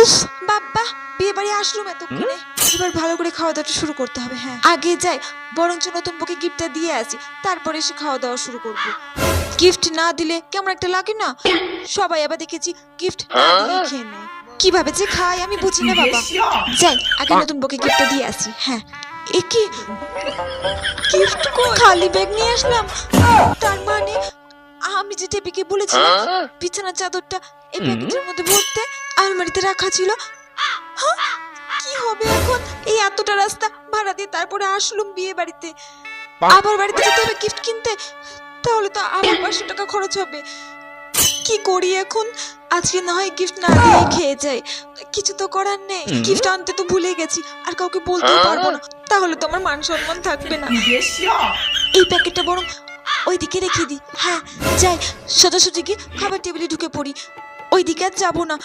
উফ বাবা বিয়ে বাড়ি আসলুম এতক্ষণে এবার ভালো করে খাওয়া দাওয়াটা শুরু করতে হবে হ্যাঁ। আগে যাই বরঞ্চ নতুন বউকে গিফটটা দিয়ে আসি তারপরে এসে খাওয়া দাওয়া শুরু করব। গিফট না দিলে কেমন একটা লাগে না? সবাই আবার দেখেছি গিফট খেয়ে নেয়। কীভাবে যে খাই আমি বুঝি না বাবা। যাই আগে নতুন বউকে গিফটটা দিয়ে আসি হ্যাঁ। এ কি? গিফট খালি ব্যাগ নিয়ে আসলাম। তার মানে আমি যে দেবীকে বলেছিলাম বিছানার চাদরটা এই প্যাকেটের মধ্যে ভরতে আলমারিতে রাখা ছিল। হ্যাঁ? কি হবে এখন? এই এতটা রাস্তা ভাড়া দিয়ে তারপরে আসলুম বিয়ে বাড়িতে। আবার বাড়িতে যেতে হবে গিফট কিনতে? তাহলে তো আবার পাঁচশো টাকা খরচ হবে। কি করি এখন? আজকে না হয় গিফট না দিয়ে খেয়ে যাই। কিছু তো করার নেই। গিফট আনতে তো ভুলে গেছি। আর কাউকে বলতেও পারব না। তাহলে তো আমার মান সম্মান থাকবে না। এই প্যাকেটটা বরং ওইদিকে রেখে দিই। হ্যাঁ যাই, সোজাসুজি গিয়ে খাবার টেবিলে ঢুকে পড়ি। ওই দিকে আর যাব না।